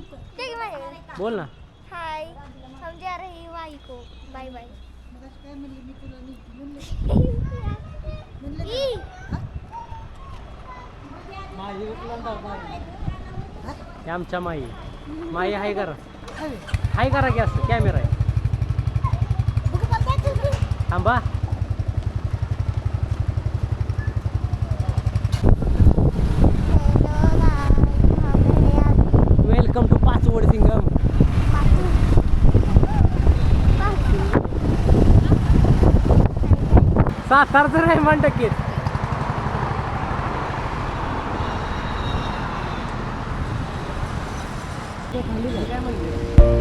ठीक है माझ्याकडे बोल ना. हाय हम जा रहे हैं वाई को. बाय बाय हे आमच्या माई. माई हाय करा. हाय. करा की असं कॅमेरा आहे. थांबा. सातारचं रेहमान टक्केत काय म्हणते?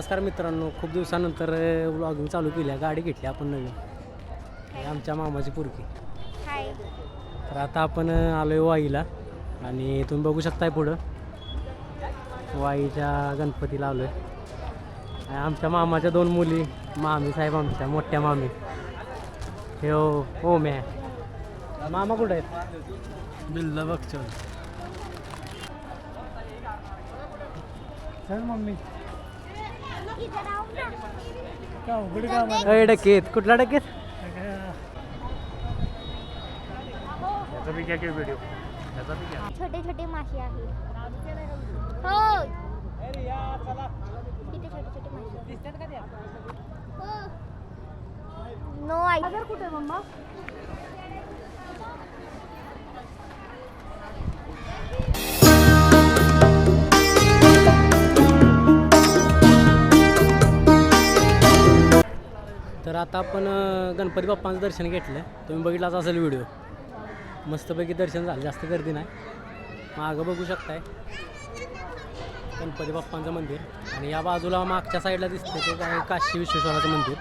नमस्कार मित्रांनो खूप दिवसानंतर व्लॉगिंग चालू केली. आहे गाडी घेतली आपण नवीन. ही आमच्या मामाची पुरकी हाय. तर आता आपण आलो आहे वाईला. आणि तुम्ही बघू शकताय पुढं. वाईच्या गणपतीला आलो आहे आमच्या मामाच्या दोन मुली मामी साहेब आमच्या मोठ्या मामी. हे हो हो मॅ मामा कुठं आहेत? बिल्ला बघचल चल मम्मी. अय डकेत. कुठला डकेत? छोटे छोटे मासे आहे हो. छोटे छोटे मासे हो. नो आई कुठे मम्मा? आता आपण गणपती बाप्पांचं दर्शन घेतलं तुम्ही बघितलाच असेल व्हिडिओ. मस्तपैकी दर्शन झालं. जास्त गर्दी नाही. मागं बघू शकताय. गणपती बाप्पांचं मंदिर. आणि या बाजूला मागच्या साईडला दिसतं ते काय काशी विश्वेश्वराचं मंदिर.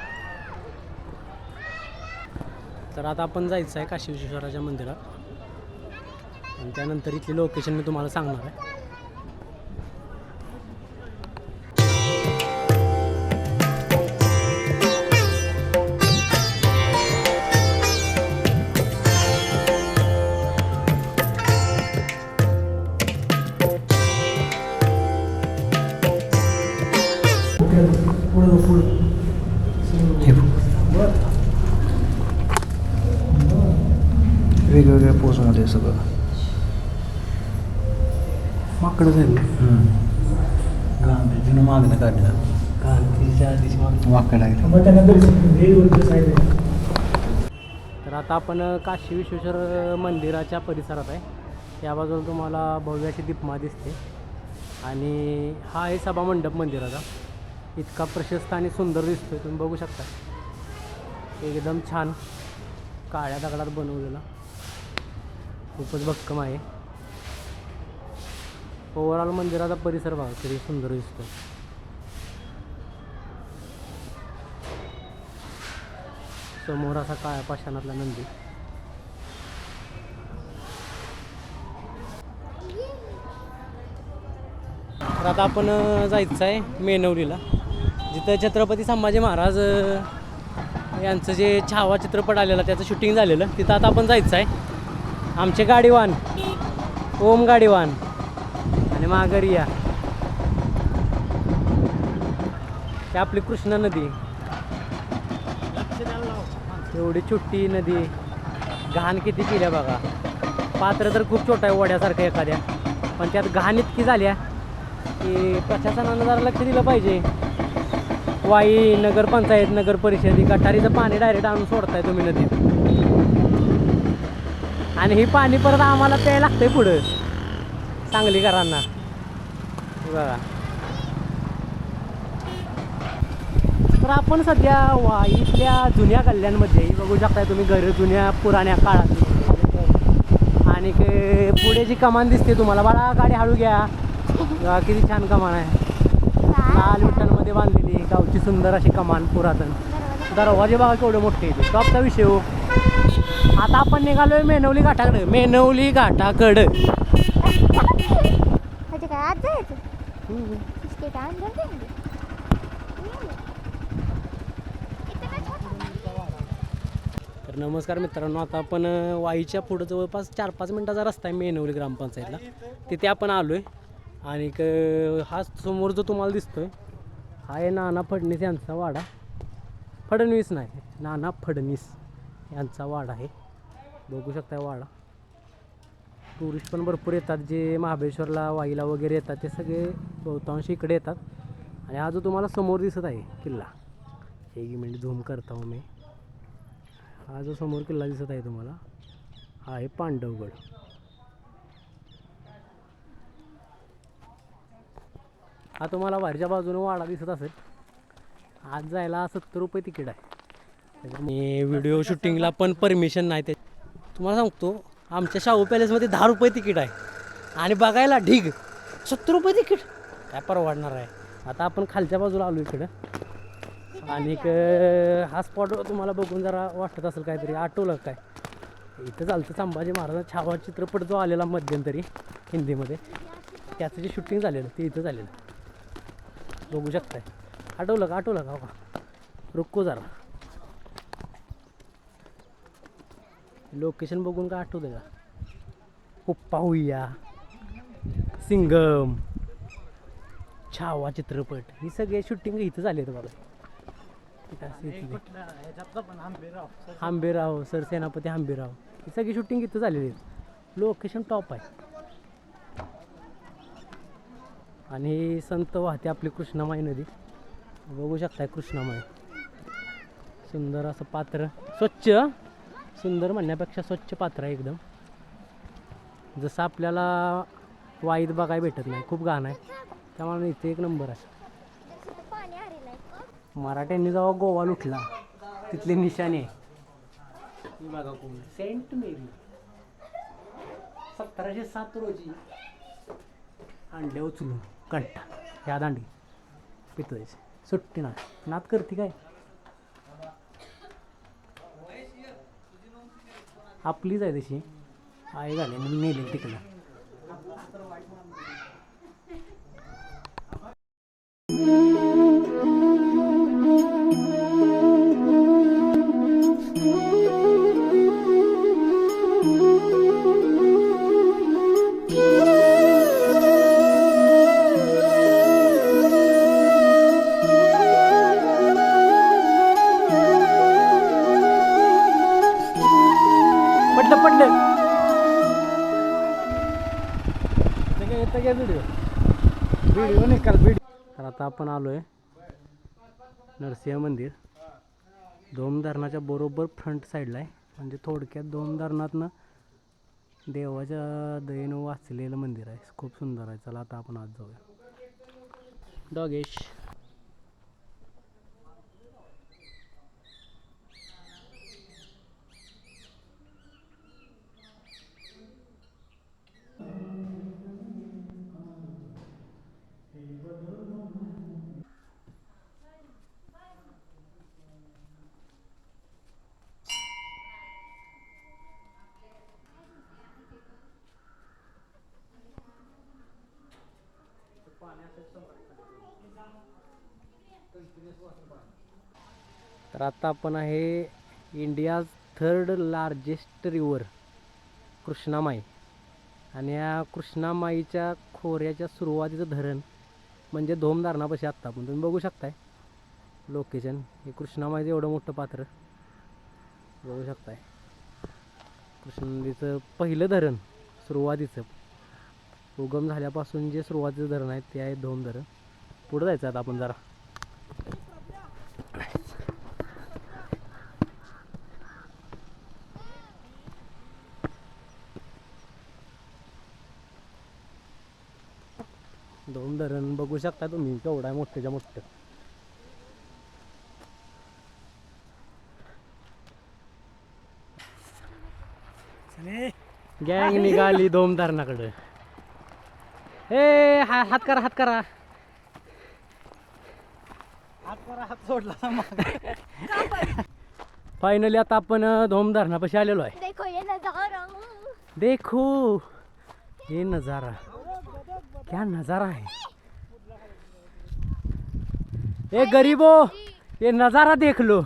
तर आता आपण जायचं आहे काशी विश्वेश्वराच्या मंदिरात. आणि त्यानंतर इथली लोकेशन मी तुम्हाला सांगणार आहे. पोजमध्ये सगळं. माकडं झाली. गांधीजीनं मागणं काढलं. गांधीच्या आधीची मागणी. वाकड आहे. तर आता आपण काशी विश्वेश्वर मंदिराच्या परिसरात आहे. या बाजूला तुम्हाला भव्य अशी दीपमा दिसते. आणि हा आहे सभा मंडप मंदिराचा. इतका प्रशस्त आणि सुंदर दिसतोय तुम्ही बघू शकता. एकदम छान. काळ्या दगडात बनवलेला. खूपच भक्कम आहे. ओव्हरऑल मंदिराचा परिसर बघा किती सुंदर दिसतो समोर असा काळ्या पाषाणातला नंदी. तर आता आपण जायचं आहे मेनवलीला. जिथं छत्रपती संभाजी महाराज यांचं जे छावा चित्रपट आलेला त्याचं शूटिंग झालेलं तिथं आता आपण जायचं आहे आमचे गाडीवान. ओम गाडीवान. आणि माघरिया या. आपली कृष्णा नदी. एवढी छोटी नदी. घाण किती केल्या बघा. पात्र तर खूप छोटा आहे वड्यासारखं एखाद्या. पण त्यात घाण इतकी झाल्या की प्रशासनानं जरा लक्ष दिलं पाहिजे. वाई नगरपंचायत नगर परिषद ही गटारीचं पाणी डायरेक्ट आणून सोडताय तुम्ही नदीत. आणि ही पाणी परत आम्हाला प्यायला लागतंय पुढं. सांगलीकरांना घरांना. बघा. तर आपण सध्या वा इथल्या जुन्या गल्ल्यांमध्ये बघू शकताय तुम्ही घर जुन्या पुराण्या काळात. आणि पुढे जी कमान दिसते तुम्हाला बाळा गाडी हळू घ्या. किती छान कमान आहे. लाल विठ्ठलमध्ये बांधलेली गावची सुंदर अशी कमान पुरातन. दरवाजे बघा केवढे मोठे येते टॉपचा विषय हो. आता आपण निघालोय मेनवली घाटाकडे. मेनवली घाटाकडे. तर नमस्कार मित्रांनो आता आपण वाईच्या पुढं जवळपास चार पाच मिनटाचा रस्ता आहे मेनवली ग्रामपंचायतला. तिथे आपण आलो आहे आणि हा समोर जो तुम्हाला दिसतोय हा आहे नाना फडणीस यांचा वाडा. फडणवीस नाही नाना फडणीस. यांचा वाडा आहे. बघू शकता वाडा. टुरिस्ट पण भरपूर येतात. जे महाबळेश्वरला वाईला वगैरे येतात ते सगळे बहुतांश इकडे येतात. आणि हा जो तुम्हाला समोर दिसत आहे किल्ला एक मिनिट झूम करता हो मी. हा जो समोर किल्ला दिसत आहे तुम्हाला हा आहे पांडवगड. हा तुम्हाला बाहेरच्या बाजूने वाडा दिसत असेल. आज जायला सत्तर रुपये तिकीट आहे. आणि व्हिडिओ शूटिंगला पण परमिशन नाही ते. तुम्हाला सांगतो आमच्या शाहू पॅलेसमध्ये दहा रुपये तिकीट आहे. आणि बघायला ढीग. सत्तर रुपये तिकीट. काय परवडणार आहे? आता आपण खालच्या बाजूला आलो इकडं. आणि हा स्पॉट तुम्हाला बघून जरा वाटत असेल काहीतरी आठवलं काय. इथं चालतं संभाजी महाराज छावा चित्रपट जो आलेला मध्यंतरी हिंदीमध्ये त्याचं जे शूटिंग झालेलं ते इथं झालेलं. बघू शकताय. आठवलं का? आठवलं का हो? का रुको जरा. लोकेशन बघून का आठवतं का? उप्पा पाहूया सिंगम छावा चित्रपट ही सगळे शूटिंग इथं झाले आहेत बघा. इथं सर सेनापती आंबेराव आंबेराव ही सगळी शूटिंग इथं झालेली आहेत. लोकेशन टॉप आहे. आणि ही संत वाहते आपली कृष्णामाई नदी. बघू शकताय कृष्णामाई. सुंदर असं पात्र स्वच्छ. सुंदर म्हणण्यापेक्षा स्वच्छ पात्र आहे एकदम. जसं आपल्याला वाईत बघाय भेटत नाही खूप घाण आहे. त्यामुळे इथे एक नंबर आहे. मराठ्यांनी जेव्हा गोवा लुटला तिथले निशाणे आहे. बघा कोण सेंट मेरी. सतराशे सात रोजी अंड्या उचलून कंटा ह्या दांडी पितोय सुट्टी ना नात करते काय? आपलीच आहे तशी. आई घाले नेली तिकडं येतं काय व्हिडिओ व्हिडिओ निकाल व्हिडिओ तर आता आपण आलो आहे नरसिंह मंदिर. दोन धरणाच्या बरोबर फ्रंट साईडला आहे. म्हणजे थोडक्यात दोन धरणातनं देवाच्या दयेनं वाचलेलं मंदिर आहे. खूप सुंदर आहे. चला आता आपण आज जाऊया. डॉगेश. तर आता आपण आहे India third largest river Krishnamai. आणि या कृष्णामाईच्या खोऱ्याच्या सुरुवातीचं धरण म्हणजे धोम धरणापाशी आत्ता. आपण तुम्ही बघू शकताय लोकेशन हे कृष्णामाईचं एवढं मोठं पात्र. बघू शकताय. कृष्णा नदीचं पहिलं धरण सुरुवातीचं. उगम झाल्यापासून जे सुरुवातीचं धरण आहे ते आहे धोम धरण पुढं जायचं आता आपण जरा दोन धरण बघू शकता तुम्ही केवढा आहे मोठ्याच्या मोठं गँग निघाली दोम धरणाकडं. ए हा हात करा हात करा. फायनली आता आपण धोम धरणापाशी आलेलो आहे. देखो ये नजारा. देखो. ये नज़ारा. क्या नज़ारा है ए गरीबो ये नज़ारा देख लो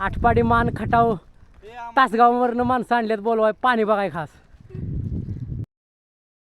आठपाडी मान खटाव. तासगाववरनं माणसं आणल्यात बोलवाय पाणी बघाय खास.